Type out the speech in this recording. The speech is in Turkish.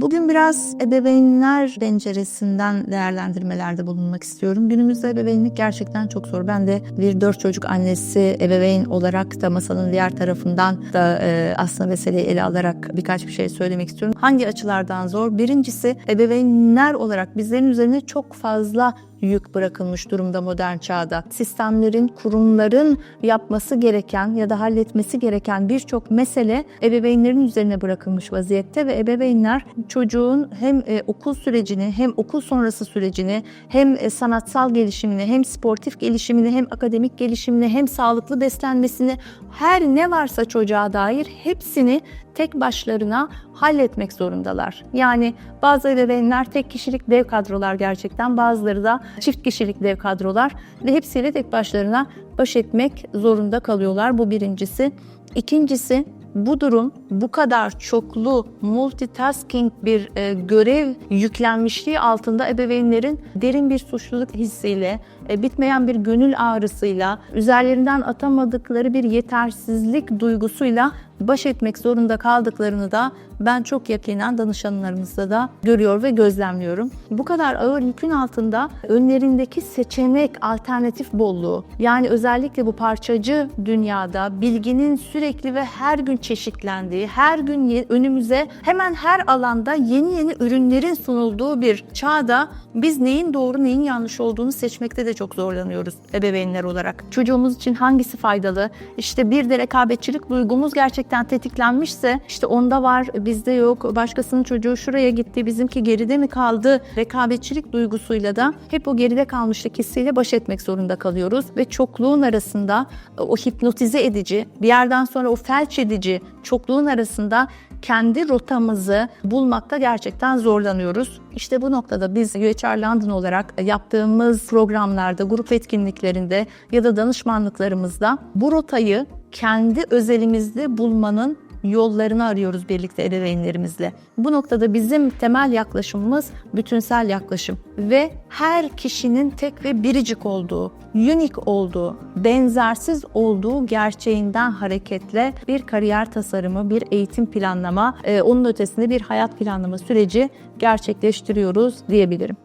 Bugün biraz ebeveynler penceresinden değerlendirmelerde bulunmak istiyorum. Günümüzde ebeveynlik gerçekten çok zor. Ben de bir dört çocuk annesi ebeveyn olarak da masanın diğer tarafından da e, aslında meseleyi ele alarak birkaç bir şey söylemek istiyorum. Hangi açılardan zor? Birincisi ebeveynler olarak bizlerin üzerine çok fazla yük bırakılmış durumda modern çağda. Sistemlerin, kurumların yapması gereken ya da halletmesi gereken birçok mesele ebeveynlerin üzerine bırakılmış vaziyette ve ebeveynler çocuğun hem e, okul sürecini hem okul sonrası sürecini hem e, sanatsal gelişimini hem sportif gelişimini hem akademik gelişimini hem sağlıklı beslenmesini her ne varsa çocuğa dair hepsini tek başlarına halletmek zorundalar. Yani bazı ebeveynler tek kişilik dev kadrolar gerçekten bazıları da çift kişilik dev kadrolar ve hepsiyle tek başlarına baş etmek zorunda kalıyorlar. Bu birincisi. İkincisi bu durum bu kadar çoklu multitasking bir e, görev yüklenmişliği altında ebeveynlerin derin bir suçluluk hissiyle, e, bitmeyen bir gönül ağrısıyla, üzerlerinden atamadıkları bir yetersizlik duygusuyla baş etmek zorunda kaldıklarını da ben çok yakinen danışanlarımızda da görüyor ve gözlemliyorum. Bu kadar ağır yükün altında önlerindeki seçenek, alternatif bolluğu yani özellikle bu parçacı dünyada bilginin sürekli ve her gün çeşitlendiği, her gün önümüze hemen her alanda yeni yeni ürünlerin sunulduğu bir çağda biz neyin doğru neyin yanlış olduğunu seçmekte de çok zorlanıyoruz ebeveynler olarak. Çocuğumuz için hangisi faydalı? İşte bir de rekabetçilik duygumuz gerçekten tetiklenmişse işte onda var bizde yok başkasının çocuğu şuraya gitti bizimki geride mi kaldı rekabetçilik duygusuyla da hep o geride kalmışlık hissiyle baş etmek zorunda kalıyoruz ve çokluğun arasında o hipnotize edici bir yerden sonra o felç edici çokluğun arasında kendi rotamızı bulmakta gerçekten zorlanıyoruz. İşte bu noktada biz UHR London olarak yaptığımız programlarda, grup etkinliklerinde ya da danışmanlıklarımızda bu rotayı kendi özelimizde bulmanın yollarını arıyoruz birlikte ebeveynlerimizle. Bu noktada bizim temel yaklaşımımız bütünsel yaklaşım ve her kişinin tek ve biricik olduğu, unik olduğu, benzersiz olduğu gerçeğinden hareketle bir kariyer tasarımı, bir eğitim planlama, e, onun ötesinde bir hayat planlama süreci gerçekleştiriyoruz diyebilirim.